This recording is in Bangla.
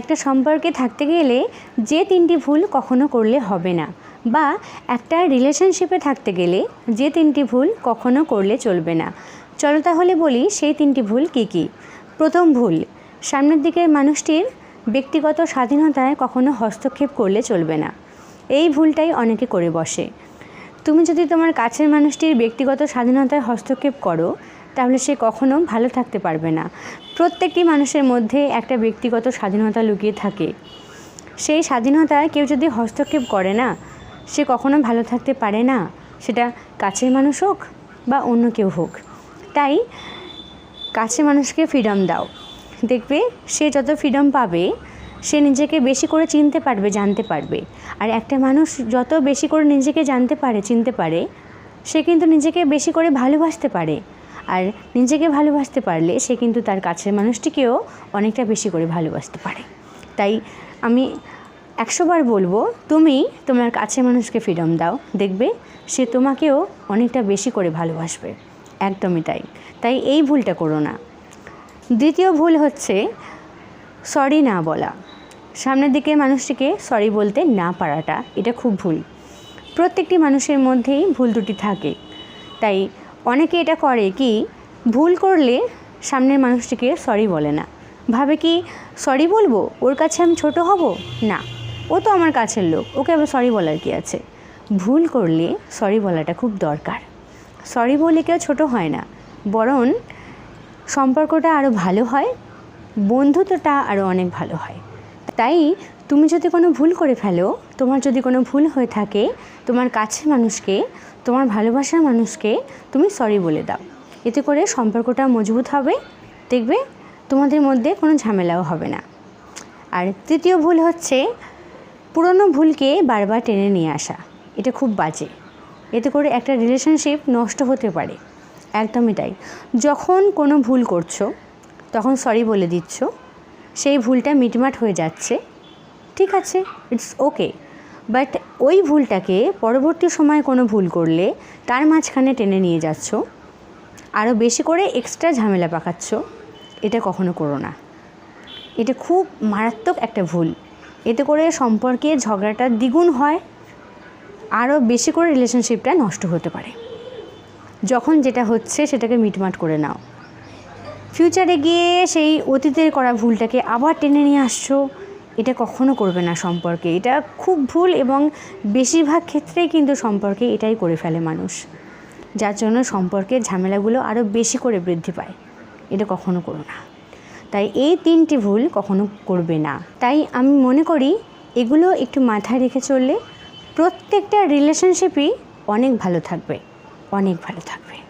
একটা সম্পর্কে থাকতে গেলে যে তিনটি ভুল কখনো করলে হবে না বা একটা রিলেশনশিপে থাকতে গেলে যে তিনটি ভুল কখনো করলে চলবে না। চলো তাহলে বলি সেই তিনটি ভুল কী কী। প্রথম ভুল, সামনের দিকের মানুষটির ব্যক্তিগত স্বাধীনতায় কখনো হস্তক্ষেপ করলে চলবে না। এই ভুলটাই অনেকে করে বসে। তুমি যদি তোমার কাছের মানুষটির ব্যক্তিগত স্বাধীনতায় হস্তক্ষেপ করো তাহলে সে কখনো ভালো থাকতে পারবে না। প্রত্যেকটি মানুষের মধ্যে একটা ব্যক্তিগত স্বাধীনতা লুকিয়ে থাকে। সেই স্বাধীনতায় কেউ যদি হস্তক্ষেপ করে না, সে কখনো ভালো থাকতে পারে না। সেটা কাছের মানুষ হোক বা অন্য কেউ হোক। তাই কাছের মানুষকে ফ্রিডম দাও। দেখবে সে যত ফ্রিডম পাবে, সে নিজেকে বেশি করে চিনতে পারবে, জানতে পারবে। আর একটা মানুষ যত বেশি করে নিজেকে জানতে পারে, চিনতে পারে, সে কিন্তু নিজেকে বেশি করে ভালোবাসতে পারে। আর নিজেকে ভালোবাসতে পারলে সে কিন্তু তার কাছের মানুষটিকেও অনেকটা বেশি করে ভালোবাসতে পারে। তাই আমি একশোবার বলব, তুমি তোমার কাছের মানুষকে ফ্রিডম দাও। দেখবে সে তোমাকেও অনেকটা বেশি করে ভালোবাসবে। একদমই তাই। তাই এই ভুলটা করো না। দ্বিতীয় ভুল হচ্ছে সরি না বলা। সামনের দিকে মানুষটিকে সরি বলতে না পারাটা, এটা খুব ভুল। প্রত্যেকটি মানুষের মধ্যেই ভুল দুটি থাকে। তাই অনেকে এটা করে কি, ভুল করলে সামনের মানুষটিকে সরি বলে না। ভাবে কি সরি বলব? ওর কাছে আমি ছোট হব? না। ও তো আমার কাছের লোক। ওকে আবার সরি বলার কি আছে? ভুল করলে সরি বলাটা খুব দরকার। সরি বলে কেউ ছোট হয় না। বরং সম্পর্কটা আরও ভালো হয়, বন্ধুত্বটা আরও অনেক ভালো হয়। তাই তুমি যদি কোনো ভুল করে ফেলো, তোমার যদি কোনো ভুল হয়ে থাকে, তোমার কাছের মানুষকে, তোমার ভালোবাসার মানুষকে তুমি সরি বলে দাও। এতে করে সম্পর্কটা মজবুত হবে, দেখবে তোমাদের মধ্যে কোনো ঝামেলাও হবে না। আর তৃতীয় ভুল হচ্ছে পুরনো ভুলকে বারবার টেনে নিয়ে আসা। এটা খুব বাজে। এতে করে একটা রিলেশনশিপ নষ্ট হতে পারে। একদমই তাই। যখন কোনো ভুল করছ, তখন সরি বলে দিচ্ছ। সেই ভুলটা মিটমাট হয়ে যাচ্ছে। ঠিক আছে ইটস ওকে বাট ওই ভুলটাকে পরবর্তী সময় কোনো ভুল করলে তার মাঝখানে টেনে নিয়ে যাচ্ছ। আরও বেশি করে এক্সট্রা ঝামেলা পাকাচ্ছ। এটা কখনো করো না। এটা খুব মারাত্মক একটা ভুল। এতে করে সম্পর্কে ঝগড়াটা দ্বিগুণ হয়। আরও বেশি করে রিলেশনশিপটা নষ্ট হতে পারে। যখন যেটা হচ্ছে সেটাকে মিটমাট করে নাও। ফিউচারে গিয়ে সেই অতীতের করা ভুলটাকে আবার টেনে নিয়ে আসছো, এটা কখনো করবে না সম্পর্কে। এটা খুব ভুল এবং বেশিরভাগ ক্ষেত্রেই কিন্তু সম্পর্কে এটাই করে ফেলে মানুষ। যার জন্য সম্পর্কের ঝামেলাগুলো আরও বেশি করে বৃদ্ধি পায়। এটা কখনো করো না। তাই এই তিনটি ভুল কখনো করবে না। তাই আমি মনে করি, এগুলো একটু মাথায় রেখে চললে প্রত্যেকটা রিলেশনশিপই অনেক ভালো থাকবে। অনেক ভালো থাকবে।